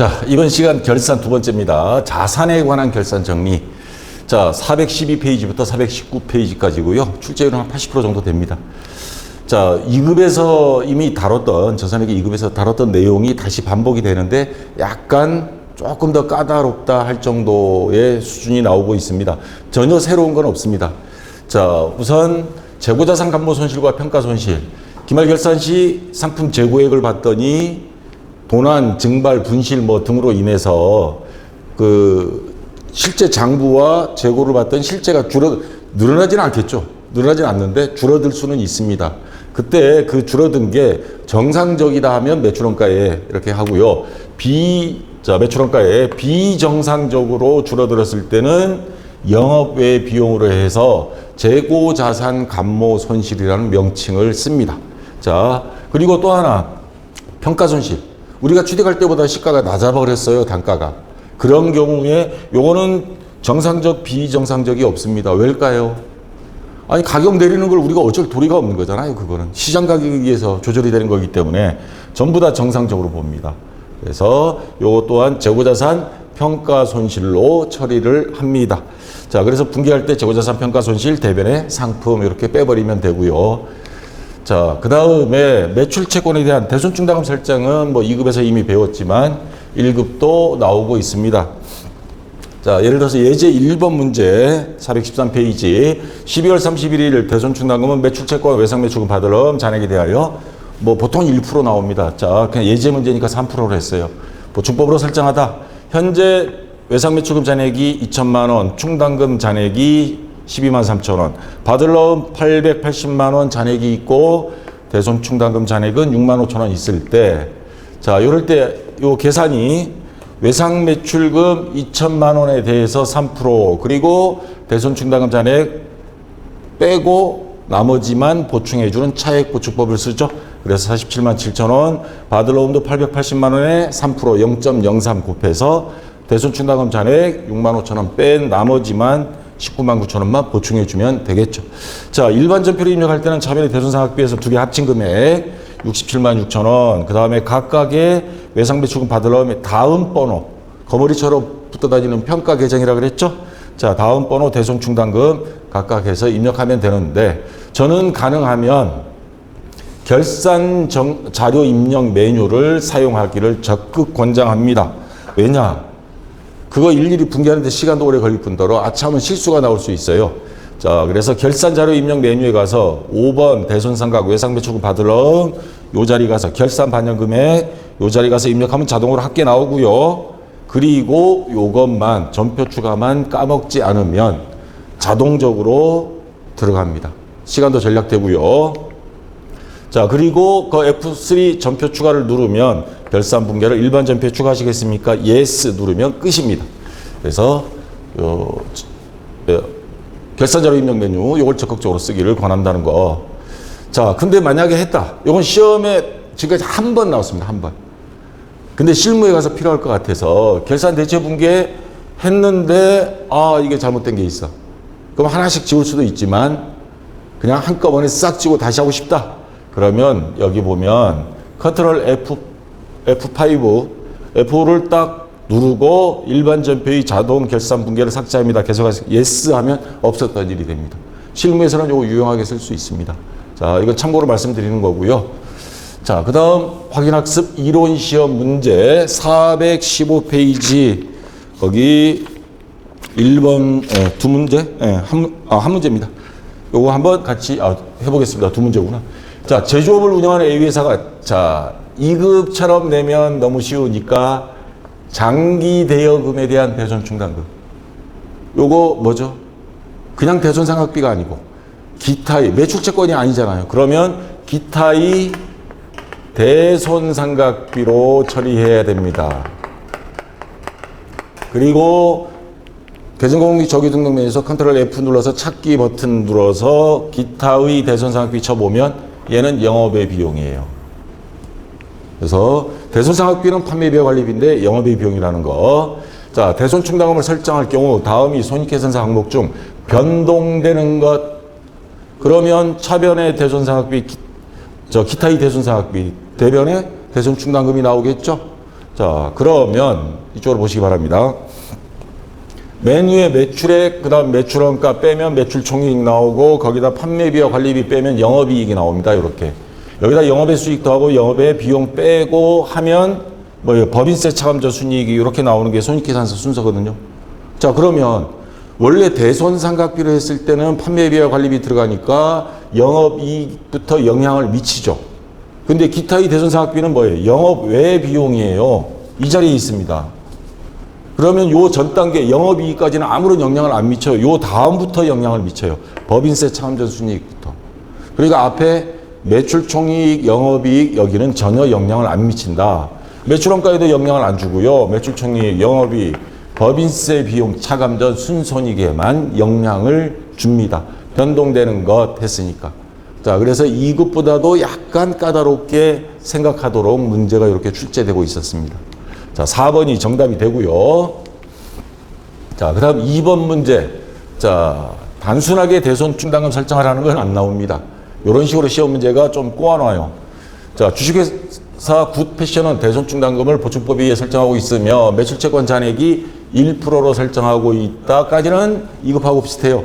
자, 이번 시간 결산 두 번째입니다. 자산에 관한 결산 정리. 자, 412페이지부터 419페이지까지고요. 출제율은 한 80% 정도 됩니다. 자, 2급에서 이미 다뤘던, 저산회계 2급에서 다뤘던 내용이 다시 반복이 되는데 약간 조금 더 까다롭다 할 정도의 수준이 나오고 있습니다. 전혀 새로운 건 없습니다. 자, 우선 재고자산 감모 손실과 평가 손실. 기말 결산 시 상품 재고액을 봤더니 도난, 증발, 분실 뭐 등으로 인해서 그 실제 장부와 재고를 봤던 실제가 줄어 늘어나지는 않겠죠. 늘어나지는 않는데 줄어들 수는 있습니다. 그때 그 줄어든 게 정상적이다 하면 매출원가에 이렇게 하고요. 비, 자, 매출원가에 비정상적으로 줄어들었을 때는 영업외 비용으로 해서 재고 자산 감모 손실이라는 명칭을 씁니다. 자, 그리고 또 하나 평가 손실. 우리가 취득할 때보다 시가가 낮아버렸어요, 단가가. 그런 경우에 요거는 정상적, 비정상적이 없습니다. 왜일까요? 아니, 가격 내리는 걸 우리가 어쩔 도리가 없는 거잖아요, 그거는. 시장 가격에 의해서 조절이 되는 거기 때문에 전부 다 정상적으로 봅니다. 그래서 요거 또한 재고자산 평가 손실로 처리를 합니다. 자, 그래서 분기할 때 재고자산 평가 손실 대변에 상품 이렇게 빼버리면 되고요. 자, 그 다음에 매출 채권에 대한 대손 충당금 설정은 뭐 2급에서 이미 배웠지만 1급도 나오고 있습니다. 자, 예를 들어서 예제 1번 문제 413페이지 12월 31일 대손 충당금은 매출 채권 외상 매출금 받으러 잔액에 대하여 뭐 보통 1% 나옵니다. 자, 그냥 예제 문제니까 3%로 했어요. 보충법으로 설정하다. 현재 외상 매출금 잔액이 2천만 원, 충당금 잔액이 12만 3천 원. 받을 넣은 880만 원 잔액이 있고 대손 충당금 잔액은 6만 5천 원 있을 때 자, 이럴 때 요 계산이 외상 매출금 2천만 원에 대해서 3% 그리고 대손 충당금 잔액 빼고 나머지만 보충해 주는 차액 보충법을 쓰죠. 그래서 47만 7천 원, 받을 넣음도 880만 원에 3% 0.03 곱해서 대손 충당금 잔액 6만 5천 원 뺀 나머지만 19만 9천 원만 보충해 주면 되겠죠. 자, 일반 전표를 입력할 때는 차변의 대손상 학비에서 두 개 합친 금액 67만 6천 원, 그 다음에 각각의 외상배출금 받으려면 다음 번호, 거머리처럼 붙어 다니는 평가 계정이라 그랬죠? 자, 다음 번호 대손 충당금 각각 해서 입력하면 되는데, 저는 가능하면 결산 정, 자료 입력 메뉴를 사용하기를 적극 권장합니다. 왜냐? 그거 일일이 분개하는데 시간도 오래 걸릴 뿐더러 아차하면 실수가 나올 수 있어요. 자, 그래서 결산 자료 입력 메뉴에 가서 5번 대손상각 외상배출금 받으러 요 자리 가서 결산 반영 금액 요 자리 가서 입력하면 자동으로 합계 나오고요. 그리고 요것만 전표 추가만 까먹지 않으면 자동적으로 들어갑니다. 시간도 절약되고요. 자, 그리고 그 F3 전표 추가를 누르면 결산 분계를 일반 전표에 추가하시겠습니까? Yes 누르면 끝입니다. 그래서 요, 요 결산 자료 입력 메뉴 요걸 적극적으로 쓰기를 권한다는 거. 자, 근데 만약에 했다. 요건 시험에 지금까지 한 번 나왔습니다. 한 번. 근데 실무에 가서 필요할 것 같아서 결산 대체 분계 했는데 아, 이게 잘못된 게 있어. 그럼 하나씩 지울 수도 있지만 그냥 한꺼번에 싹 지고 다시 하고 싶다. 그러면 여기 보면 컨트롤 F F5 F5를 딱 누르고 일반 전표의 자동 결산 분계를 삭제합니다. 계속해서 yes 하면 없었던 일이 됩니다. 실무에서는 이거 유용하게 쓸 수 있습니다. 자, 이건 참고로 말씀드리는 거고요. 자, 그 다음 확인학습 이론 시험 문제 415페이지 거기 1번 예, 두 문제 예, 한, 아, 한 문제입니다. 요거 한번 같이 아, 해보겠습니다. 두 문제구나. 자, 제조업을 운영하는 A회사가 자 2급처럼 내면 너무 쉬우니까 장기 대여금에 대한 대손 충당금. 요거 뭐죠? 그냥 대손 상각비가 아니고 기타의 매출 채권이 아니잖아요. 그러면 기타의 대손 상각비로 처리해야 됩니다. 그리고 대전공기 정기등록면에서 컨트롤 F 눌러서 찾기 버튼 눌러서 기타의 대손상학비 쳐보면 얘는 영업의 비용이에요. 그래서 대손상학비는 판매비와 관리비인데 영업의 비용이라는 거. 자, 대손 충당금을 설정할 경우 다음이 손익계산서 항목 중 변동되는 것. 그러면 차변의 대손상학비, 기, 저 기타의 대손상학비, 대변의 대손 충당금이 나오겠죠? 자, 그러면 이쪽으로 보시기 바랍니다. 맨 위에 매출액, 그 다음 매출원가 빼면 매출 총이익 나오고, 거기다 판매비와 관리비 빼면 영업이익이 나옵니다. 이렇게. 여기다 영업의 수익 더하고 영업의 비용 빼고 하면, 뭐, 법인세 차감자 순이익이 이렇게 나오는 게 손익계산서 순서거든요. 자, 그러면 원래 대손삼각비로 했을 때는 판매비와 관리비 들어가니까 영업이익부터 영향을 미치죠. 근데 기타의 대손삼각비는 뭐예요? 영업 외 비용이에요. 이 자리에 있습니다. 그러면 요 전 단계 영업이익까지는 아무런 영향을 안 미쳐요. 요 다음부터 영향을 미쳐요. 법인세 차감전 순이익부터. 그러니까 앞에 매출 총이익, 영업이익 여기는 전혀 영향을 안 미친다. 매출원가에도 영향을 안 주고요. 매출 총이익, 영업이익, 법인세 비용 차감 전 순손익에만 영향을 줍니다. 변동되는 것 했으니까. 자, 그래서 2급보다도 약간 까다롭게 생각하도록 문제가 이렇게 출제되고 있었습니다. 자, 4번이 정답이 되고요. 자, 그 다음 2번 문제. 자, 단순하게 대손 충당금 설정을 하는 건 안 나옵니다. 이런 식으로 시험 문제가 좀 꼬아놔요. 자, 주식회사 굿 패션은 대손 충당금을 보충법에 의해 설정하고 있으며 매출채권 잔액이 1%로 설정하고 있다까지는 2급하고 비슷해요.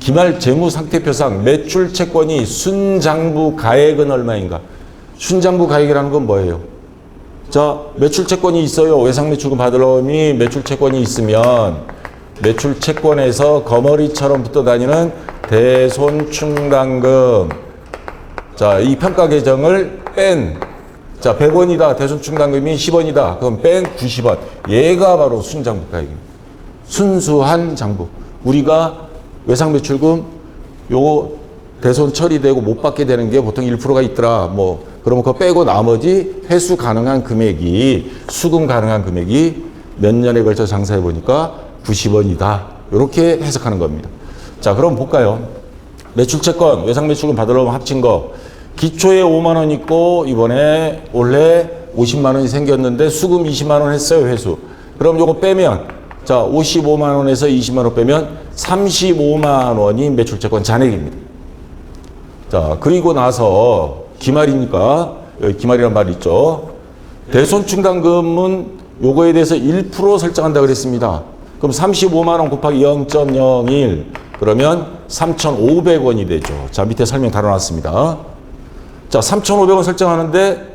기말 재무 상태표상 매출 채권이 순장부 가액은 얼마인가? 순장부 가액이라는 건 뭐예요? 자, 매출 채권이 있어요. 외상 매출금 받을 놈이 매출 채권이 있으면 매출 채권에서 거머리처럼 붙어 다니는 대손 충당금. 자, 이 평가 계정을 뺀. 자, 100원이다. 대손 충당금이 10원이다. 그럼 뺀 90원. 얘가 바로 순장부 가액입니다. 순수한 장부. 우리가 외상 매출금 요거 대손 처리되고 못 받게 되는 게 보통 1%가 있더라. 뭐 그러면 그거 빼고 나머지 회수 가능한 금액이 수금 가능한 금액이 몇 년에 걸쳐 장사해 보니까 90원이다. 이렇게 해석하는 겁니다. 자, 그럼 볼까요? 매출채권, 외상 매출금 받으려면 합친 거. 기초에 5만 원 있고 이번에 원래 50만 원이 생겼는데 수금 20만 원 했어요, 회수. 그럼 요거 빼면 자, 55만 원에서 20만 원 빼면 35만 원이 매출채권 잔액입니다. 자, 그리고 나서 기말이니까 여기 기말이란 말이 있죠. 대손 충당금은 요거에 대해서 1% 설정한다 그랬습니다. 그럼 35만 원 곱하기 0.01 그러면 3,500원이 되죠. 자, 밑에 설명 달아놨습니다. 자, 3,500원 설정하는데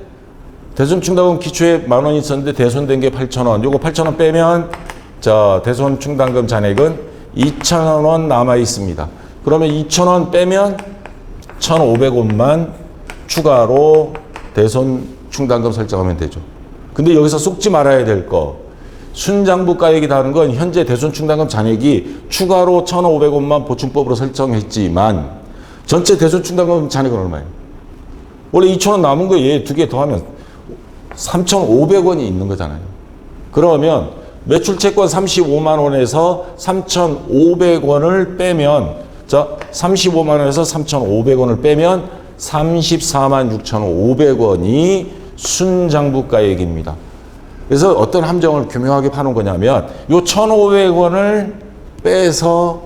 대손 충당금 기초에 만 원이 있었는데 대손된 게 8,000원. 요거 8,000원 빼면 자, 대손 충당금 잔액은 2,000원 남아 있습니다. 그러면 2,000원 빼면 1,500원만 추가로 대손 충당금 설정하면 되죠. 근데 여기서 속지 말아야 될 거. 순장부 가액이 다른 건 현재 대손 충당금 잔액이 추가로 1,500원만 보충법으로 설정했지만 전체 대손 충당금 잔액은 얼마예요? 원래 2,000원 남은 거얘두개 더하면 3,500원이 있는 거잖아요. 그러면 매출 채권 35만 원에서 3,500원을 빼면 자 35만 원에서 3,500원을 빼면 34만 6,500원이 순장부가액입니다. 그래서 어떤 함정을 교묘하게 파는 거냐면 요 1,500원을 빼서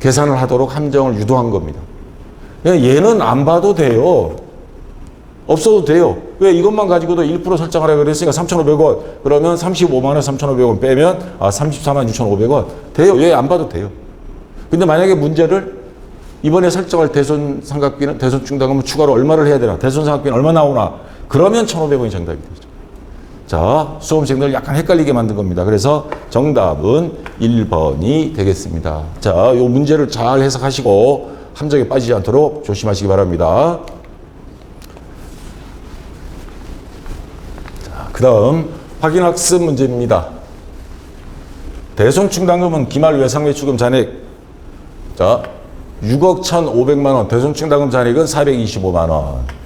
계산을 하도록 함정을 유도한 겁니다. 얘는 안 봐도 돼요. 없어도 돼요. 왜 이것만 가지고도 1% 설정하라 그랬으니까 3,500원. 그러면 35만 원 3,500원 빼면 아 34만 6,500원. 돼요. 왜 안 봐도 돼요. 근데 만약에 문제를 이번에 설정할 대손 삼각비는 대손 충당금은 추가로 얼마를 해야 되나? 대손 삼각비는 얼마 나오나? 그러면 1,500원이 정답이 되죠. 자, 수험생들 약간 헷갈리게 만든 겁니다. 그래서 정답은 1번이 되겠습니다. 자, 요 문제를 잘 해석하시고 함정에 빠지지 않도록 조심하시기 바랍니다. 그 다음 확인학습 문제입니다. 대손충당금은 기말 외상매출금 잔액 자 6억 1,500만 원 대손충당금 잔액은 425만 원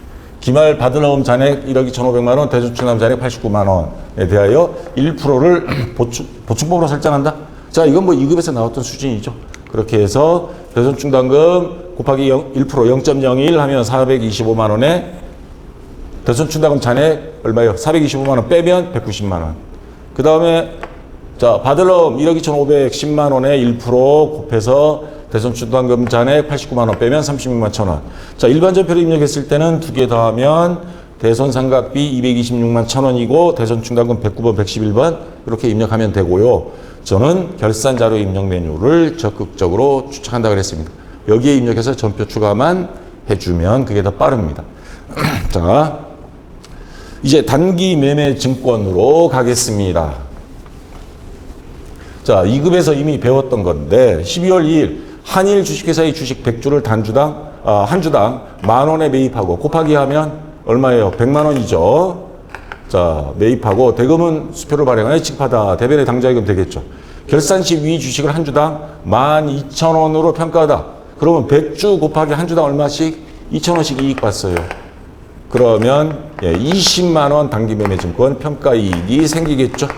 기말 받으러온 잔액 1억 2,500만 원 대손충당금 잔액 89만 원에 대하여 1%를 보충, 보충법으로 설정한다. 자 이건 뭐 2급에서 나왔던 수준이죠. 그렇게 해서 대손충당금 곱하기 0, 1% 0.01 하면 425만 원에 대손 충당금 잔액 얼마예요? 425만 원 빼면 190만 원. 그 다음에 자놈 1억 2,510만 원에 1% 곱해서 대손 충당금 잔액 89만 원 빼면 36만 천 원. 자 일반 전표를 입력했을 때는 두 개 더하면 대선 상각비 226만 1,000원이고 대선 충당금 109번, 111번 이렇게 입력하면 되고요. 저는 결산 자료 입력 메뉴를 적극적으로 추천한다 그랬습니다. 여기에 입력해서 전표 추가만 해주면 그게 더 빠릅니다. 자, 이제 단기 매매 증권으로 가겠습니다. 자, 2급에서 이미 배웠던 건데 12월 2일 한일 주식회사의 주식 100주를 단주당 아, 한 주당 만 원에 매입하고 곱하기 하면 얼마예요? 100만 원이죠. 자, 매입하고 대금은 수표를 발행하여 직하다 대변의 당좌이금 되겠죠. 결산 시 위 주식을 한 주당 12,000원으로 평가하다. 그러면 100주 곱하기 한 주당 얼마씩? 2,000원씩 이익 봤어요. 그러면 예, 20만 원 단기 매매 증권 평가 이익이 생기겠죠.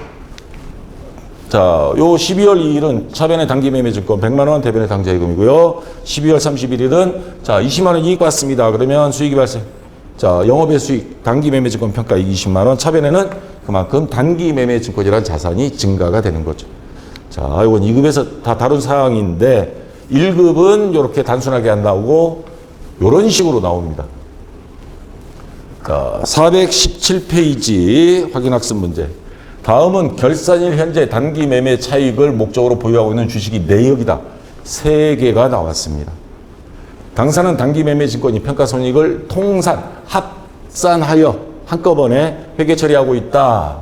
자, 요 12월 2일은 차변의 단기 매매 증권 100만 원 대변의 당좌이금이고요. 12월 31일은 자, 20만 원 이익 받습니다. 그러면 수익이 발생. 자, 영업의 수익 단기 매매 증권 평가 이익 20만 원, 차변에는 그만큼 단기 매매 증권이라는 자산이 증가가 되는 거죠. 자, 이건 2급에서 다 다룬 사항인데 1급은 이렇게 단순하게 안 나오고 이런 식으로 나옵니다. 자, 417페이지 확인 학습 문제. 다음은 결산일 현재 단기 매매 차익을 목적으로 보유하고 있는 주식이 4억이다. 3개가 나왔습니다. 당사는 단기 매매 증권이 평가 손익을 통산, 합산하여 한꺼번에 회계 처리하고 있다.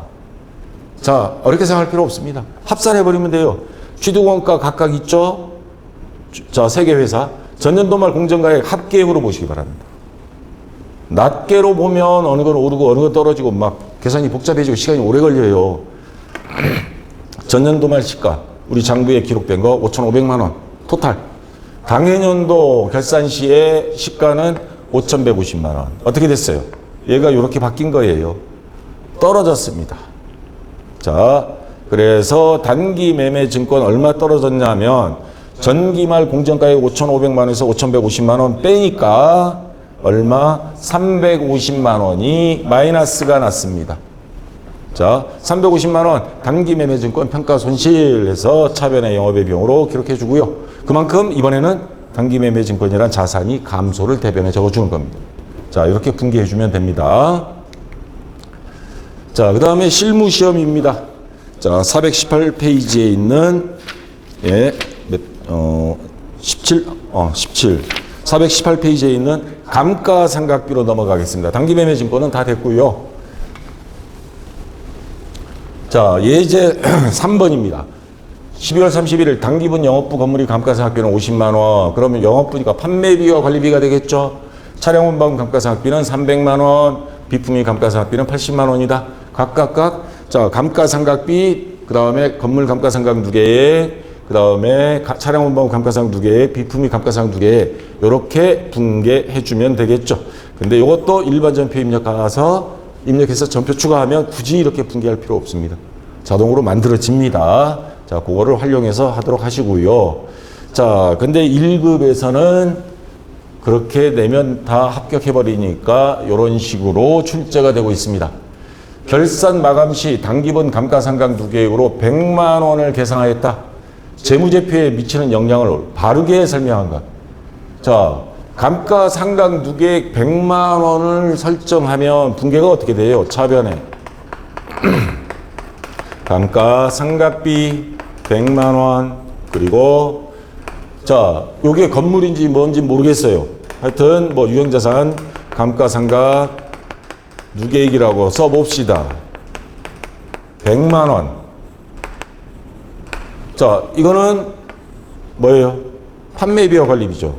자, 어렵게 생각할 필요 없습니다. 합산해버리면 돼요. 취득원가 각각 있죠? 자, 세 개 회사. 전년도 말 공정가액 합계액으로 보시기 바랍니다. 낮게로 보면 어느 건 오르고 어느 건 떨어지고 막 계산이 복잡해지고 시간이 오래 걸려요. 전년도 말 시가 우리 장부에 기록된 거 5,500만 원 토탈. 당해년도 결산 시에 시가는 5,150만 원. 어떻게 됐어요? 얘가 이렇게 바뀐 거예요. 떨어졌습니다. 자, 그래서 단기 매매 증권 얼마 떨어졌냐면 전기말 공정가액 5,500만 원에서 5,150만 원 빼니까 얼마? 350만 원이 마이너스가 났습니다. 자, 350만 원 단기 매매 증권 평가 손실해서 차변의 영업의 비용으로 기록해 주고요. 그만큼 이번에는 단기 매매 증권이란 자산이 감소를 대변에 적어 주는 겁니다. 자, 이렇게 분개해 주면 됩니다. 자, 그 다음에 실무 시험입니다. 자, 418페이지에 있는 예, 몇, 어, 17, 어, 17. 418페이지에 있는 감가상각비로 넘어가겠습니다. 단기 매매 증권은 다 됐고요. 자, 예제 3번입니다. 12월 31일 당기분 영업부 건물이 감가상각비는 50만 원. 그러면 영업부니까 판매비와 관리비가 되겠죠. 차량 운반 감가상각비는 300만 원, 비품위 감가상각비는 80만 원이다. 각각각 자 감가상각비 그 다음에 건물 감가상각 두 개에 그 다음에 차량 운반 감가상각 두 개에 비품위 감가상각 두 개에 이렇게 분개해주면 되겠죠. 근데 이것도 일반 전표 입력 가서 입력해서 전표 추가하면 굳이 이렇게 분개할 필요 없습니다. 자동으로 만들어집니다. 자, 그거를 활용해서 하도록 하시고요. 자, 근데 1급에서는 그렇게 내면 다 합격해버리니까 이런 식으로 출제가 되고 있습니다. 결산 마감 시 단기본 감가상각 두 계획으로 100만 원을 계상하였다. 재무제표에 미치는 영향을 바르게 설명한 것. 자, 감가상각 두 계획 100만 원을 설정하면 분계가 어떻게 돼요? 차변에. 감가상각비 100만 원 그리고 자, 요게 건물인지 뭔지 모르겠어요. 하여튼 뭐 유형자산 감가상각 누계액이라고 써봅시다. 100만 원. 자, 이거는 뭐예요? 판매비와 관리비죠.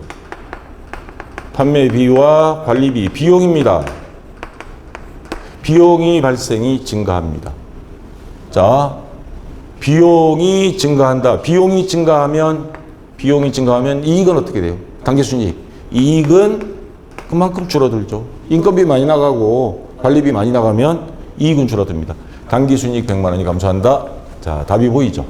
판매비와 관리비, 비용입니다. 비용이 발생이 증가합니다. 자, 비용이 증가한다. 비용이 증가하면 비용이 증가하면 이익은 어떻게 돼요? 단계순이익. 이익은 그만큼 줄어들죠. 인건비 많이 나가고 관리비 많이 나가면 이익은 줄어듭니다. 단기순이익 100만 원이 감소한다. 자, 답이 보이죠?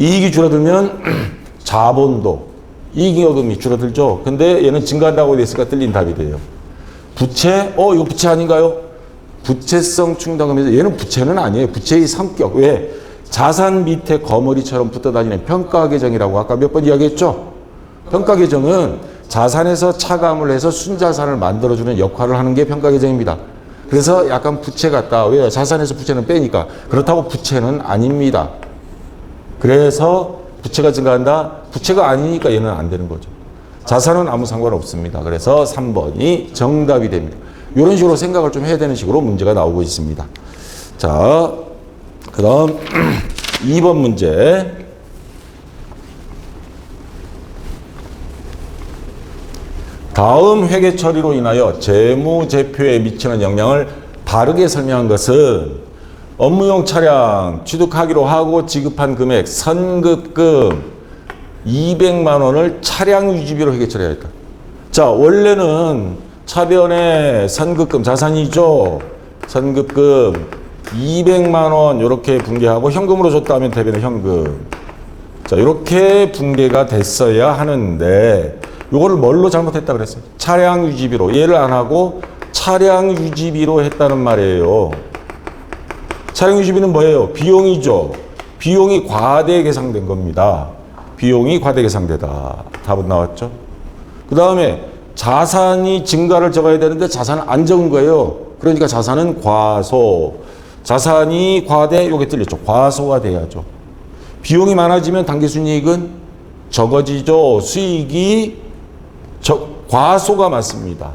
이익이 줄어들면 자본도 이익여금이 줄어들죠. 근데 얘는 증가한다고 됐으니까 틀린 답이 돼요. 부채? 어, 이거 부채 아닌가요? 부채성 충당금에서 얘는 부채는 아니에요. 부채의 성격. 왜? 자산 밑에 거머리처럼 붙어 다니는 평가 계정이라고 아까 몇 번 이야기했죠? 평가 계정은 자산에서 차감을 해서 순자산을 만들어주는 역할을 하는 게 평가 계정입니다. 그래서 약간 부채 같다. 왜요? 자산에서 부채는 빼니까. 그렇다고 부채는 아닙니다. 그래서 부채가 증가한다? 부채가 아니니까 얘는 안 되는 거죠. 자산은 아무 상관 없습니다. 그래서 3번이 정답이 됩니다. 이런 식으로 생각을 좀 해야 되는 식으로 문제가 나오고 있습니다. 자, 그 다음 2번 문제. 다음 회계 처리로 인하여 재무제표에 미치는 영향을 바르게 설명한 것은 업무용 차량 취득하기로 하고 지급한 금액 선급금 200만 원을 차량 유지비로 회계 처리하였다. 자, 원래는 차변의 선급금 자산이죠. 선급금 200만 원 이렇게 분개하고 현금으로 줬다면 대변의 현금. 자, 이렇게 분개가 됐어야 하는데 요거를 뭘로 잘못했다 그랬어요? 차량 유지비로. 얘를 안 하고 차량 유지비로 했다는 말이에요. 차량 유지비는 뭐예요? 비용이죠. 비용이 과대 계상된 겁니다. 비용이 과대 계상되다. 답은 나왔죠? 그 다음에 자산이 증가를 적어야 되는데 자산은 안 적은 거예요. 그러니까 자산은 과소. 자산이 과대, 요게 틀렸죠. 과소가 돼야죠. 비용이 많아지면 당기순이익은 적어지죠. 수익이 저, 과소가 맞습니다.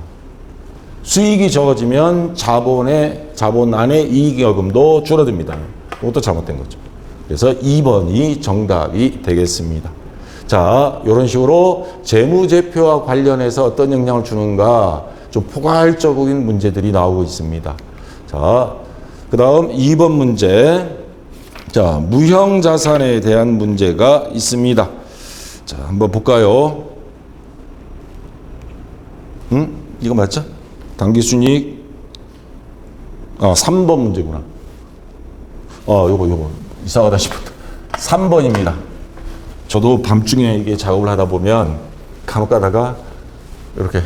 수익이 적어지면 자본의 자본 안의 이익여금도 줄어듭니다. 그것도 잘못된 거죠. 그래서 2번이 정답이 되겠습니다. 자, 이런 식으로 재무제표와 관련해서 어떤 영향을 주는가 좀 포괄적인 문제들이 나오고 있습니다. 자, 그 다음 2번 문제. 자, 무형 자산에 대한 문제가 있습니다. 자, 한번 볼까요? 응? 이거 맞죠? 당기순이익. 아, 3번 문제구나. 어, 요거, 요거. 이상하다 싶었다. 3번입니다. 저도 밤중에 이게 작업을 하다 보면 간혹 가다가 이렇게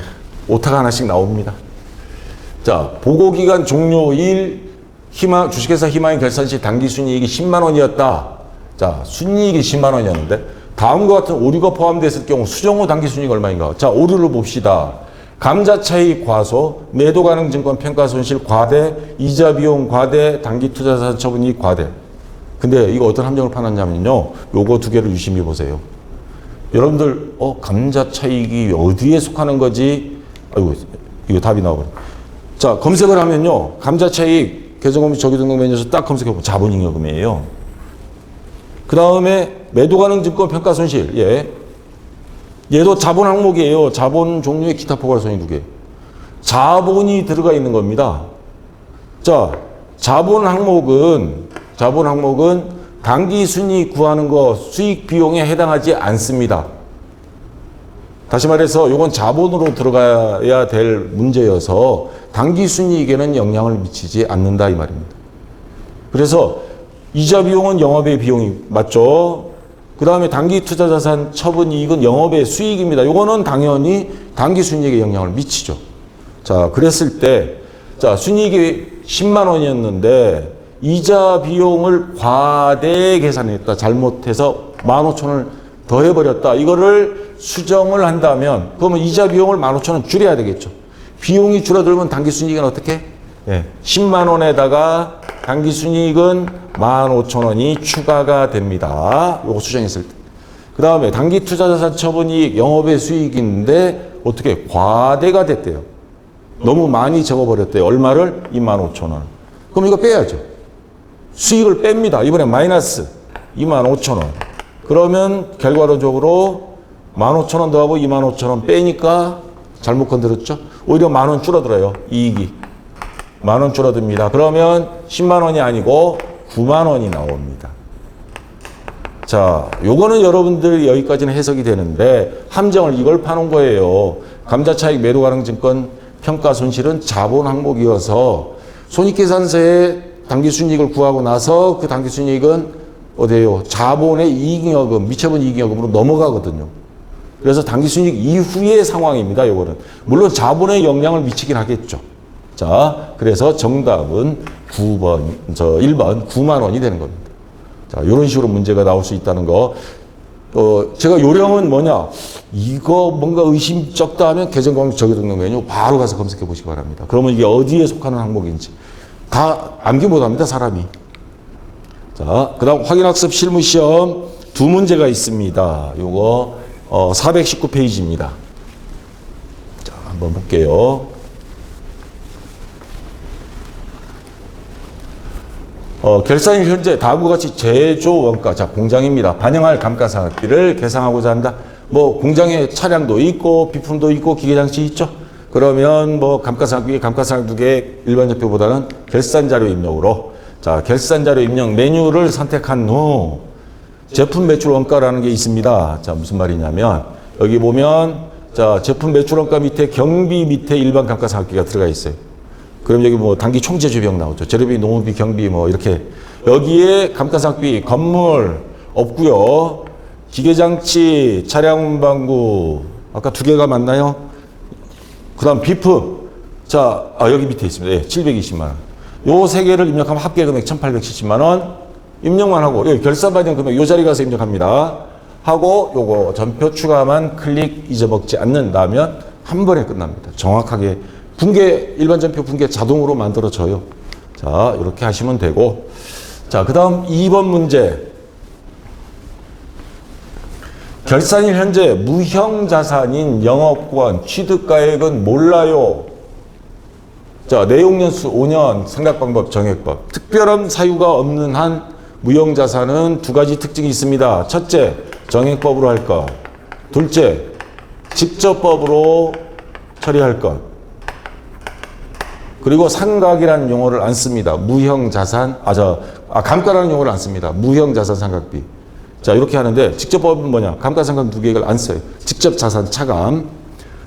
오타가 하나씩 나옵니다. 자, 보고 기간 종료일 희망, 주식회사 희망의 결산 시 당기순이익이 10만 원이었다. 자, 순이익이 10만 원이었는데 다음과 같은 오류가 포함됐을 경우 수정 후 당기순이익 얼마인가? 자, 오류를 봅시다. 감자 차익 과소, 매도 가능 증권 평가 손실 과대, 이자 비용 과대, 단기 투자 자산 처분이익 과대. 근데 이거 어떤 함정을 파놨냐면요. 요거 두 개를 유심히 보세요. 여러분들, 어, 감자 차익이 어디에 속하는 거지? 아이고, 이거 답이 나와버려. 자, 검색을 하면요. 감자 차익, 계정금리 저기 등록 메뉴에서 딱 검색해보면 자본잉여금이에요. 그 다음에 매도 가능 증권 평가 손실, 예. 얘도 자본 항목이에요. 자본 종류의 기타 포괄손이 두 개. 자본이 들어가 있는 겁니다. 자, 자본 항목은 자본 항목은 단기 순이익 구하는 거 수익 비용에 해당하지 않습니다. 다시 말해서 이건 자본으로 들어가야 될 문제여서 단기 순이익에는 영향을 미치지 않는다 이 말입니다. 그래서 이자 비용은 영업의 비용이 맞죠? 그 다음에 단기 투자 자산 처분 이익은 영업의 수익입니다. 이거는 당연히 단기 순이익에 영향을 미치죠. 자, 그랬을 때, 자, 순이익이 10만 원이었는데, 이자 비용을 과대 계산했다. 잘못해서 15,000원을 더해버렸다. 이거를 수정을 한다면, 그러면 이자 비용을 15,000원 줄여야 되겠죠. 비용이 줄어들면 단기 순이익은 어떻게? 예, 10만 원에다가 단기 순이익은 15,000원이 추가가 됩니다. 요거 수정했을 때. 그 다음에 단기 투자자산 처분이익 영업의 수익인데 어떻게 과대가 됐대요. 너무 많이 적어버렸대요. 얼마를? 25,000원. 그럼 이거 빼야죠. 수익을 뺍니다. 이번에 마이너스 25,000원. 그러면 결과론적으로 15,000원 더하고 25,000원 빼니까 잘못 건드렸죠? 오히려 만 원 줄어들어요. 이익이. 만 원 줄어듭니다. 그러면 10만 원이 아니고 9만 원이 나옵니다. 자, 요거는 여러분들 여기까지는 해석이 되는데 함정을 이걸 파는 거예요. 감자 차익 매도 가능 증권 평가 손실은 자본 항목이어서 손익계산서에 당기 순이익을 구하고 나서 그 당기 순이익은 어디에요? 자본의 이익여금, 미처분 이익여금으로 넘어가거든요. 그래서 당기 순이익 이후의 상황입니다. 요거는 물론 자본에 영향을 미치긴 하겠죠. 자, 그래서 정답은 9번, 저 1번 9만 원이 되는 겁니다. 자, 이런 식으로 문제가 나올 수 있다는 거 어, 제가 요령은 뭐냐? 이거 뭔가 의심쩍다 하면 개정광 저기 등록 메뉴 바로 가서 검색해 보시기 바랍니다. 그러면 이게 어디에 속하는 항목인지 다 암기 못 합니다, 사람이. 자, 그 다음 확인 학습 실무 시험 두 문제가 있습니다. 요거, 어, 419페이지입니다. 자, 한번 볼게요. 어, 결산일 현재 다음과 같이 제조 원가, 자, 공장입니다. 반영할 감가상각비를 계상하고자 한다. 뭐, 공장에 차량도 있고, 비품도 있고, 기계장치 있죠? 그러면 뭐, 감가상각비, 감가상각비의 일반적표보다는 결산 자료 입력으로, 자, 결산 자료 입력 메뉴를 선택한 후, 제품 매출 원가라는 게 있습니다. 자, 무슨 말이냐면, 여기 보면, 자, 제품 매출 원가 밑에 경비 밑에 일반 감가상각비가 들어가 있어요. 그럼 여기 뭐 단기 총재주 비용 나오죠. 재료비, 농업비, 경비 뭐 이렇게 여기에 감가상각비 건물 없고요. 기계장치, 차량 운반구 아까 두 개가 맞나요? 그다음 비품 자 아, 여기 밑에 있습니다. 예, 720만 원. 요 세 개를 입력하면 합계 금액 1,870만 원 입력만 하고 여기 결산 반영 금액 요 자리 가서 입력합니다. 하고 요거 전표 추가만 클릭 잊어먹지 않는다면 한 번에 끝납니다. 정확하게 분계 일반 전표 분계 자동으로 만들어져요. 자 이렇게 하시면 되고 자 그다음 2번 문제 결산일 현재 무형 자산인 영업권 취득가액은 몰라요. 자 내용연수 5년 생각방법 정액법 특별한 사유가 없는 한 무형 자산은 두 가지 특징이 있습니다. 첫째 정액법으로 할 것. 둘째 직접법으로 처리할 것. 그리고 상각이라는 용어를 안 씁니다. 무형 자산, 아, 저, 아, 감가라는 용어를 안 씁니다. 무형 자산 상각비. 자, 이렇게 하는데, 직접법은 뭐냐? 감가상각 두 개를 안 써요. 직접 자산 차감.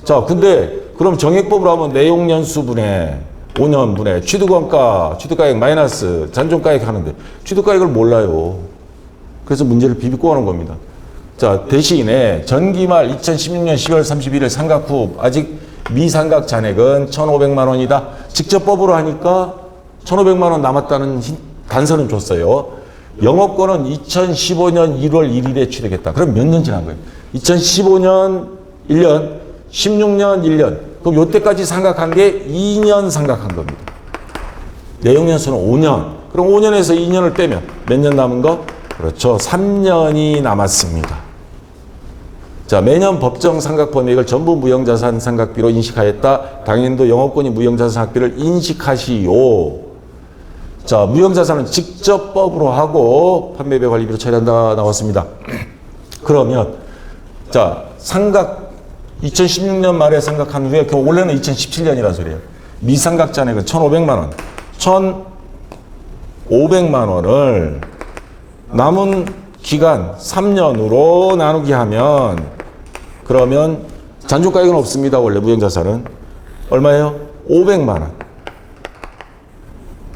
자, 근데, 그럼 정액법으로 하면 내용연수분의 5년분의 취득원가, 취득가액 마이너스, 잔존가액 하는데, 취득가액을 몰라요. 그래서 문제를 비비고 하는 겁니다. 자, 대신에 전기말 2016년 10월 31일 상각 후 아직 미상각 잔액은 1,500만 원이다. 직접 법으로 하니까 1,500만 원 남았다는 힌- 단서는 줬어요. 영업권은 2015년 1월 1일에 취득했다. 그럼 몇 년 지난 거예요? 2015년 1년, 16년 1년. 그럼 요때까지 상각한 게 2년 상각한 겁니다. 내용연수는 5년. 그럼 5년에서 2년을 빼면 몇 년 남은 거? 그렇죠. 3년이 남았습니다. 자, 매년 법정 상각 범액을 전부 무형자산 상각비로 인식하였다. 당연도 영업권이 무형자산 상각비를 인식하시오. 자, 무형자산은 직접 법으로 하고 판매배 관리비로 처리한다 나왔습니다. 그러면 자, 상각 2016년 말에 상각한 후에 그 원래는 2017년이라는 소리예요. 미상각 잔액은 1,500만 원. 1,500만 원을 남은 기간 3년으로 나누기 하면 그러면 잔존가액은 없습니다. 원래 무형자산은 얼마예요? 500만 원.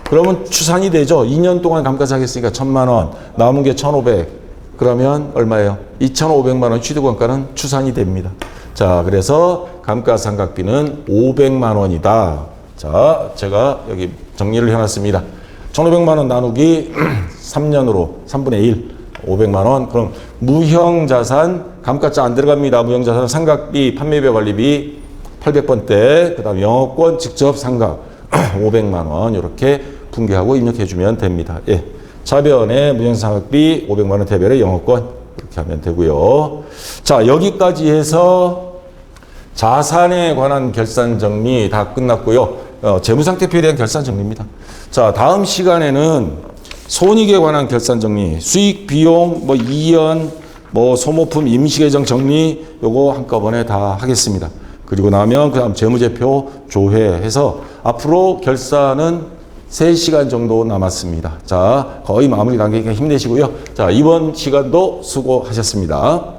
그러면 추산이 되죠. 2년 동안 감가상했으니까 1000만 원, 남은 게 1500. 그러면 얼마예요? 2500만 원 취득원가는 추산이 됩니다. 자, 그래서 감가상각비는 500만 원이다. 자, 제가 여기 정리를 해놨습니다. 1500만 원 나누기 3년으로 3분의 1. 500만 원. 그럼 무형 자산 감가자 안 들어갑니다. 무형 자산 상각비, 판매비 관리비 800번대. 그 다음 영업권 직접 상각 500만 원 이렇게 분개하고 입력해 주면 됩니다. 예. 차변에 무형 상각비 500만 원 대별의 영업권 이렇게 하면 되고요. 자, 여기까지 해서 자산에 관한 결산 정리 다 끝났고요. 어, 재무상태표에 대한 결산 정리입니다. 자, 다음 시간에는 손익에 관한 결산 정리, 수익, 비용, 뭐 이연, 뭐 소모품 임시계정 정리 요거 한꺼번에 다 하겠습니다. 그리고 나면 그다음 재무제표 조회해서 앞으로 결산은 3시간 정도 남았습니다. 자, 거의 마무리 단계니까 힘내시고요. 자, 이번 시간도 수고하셨습니다.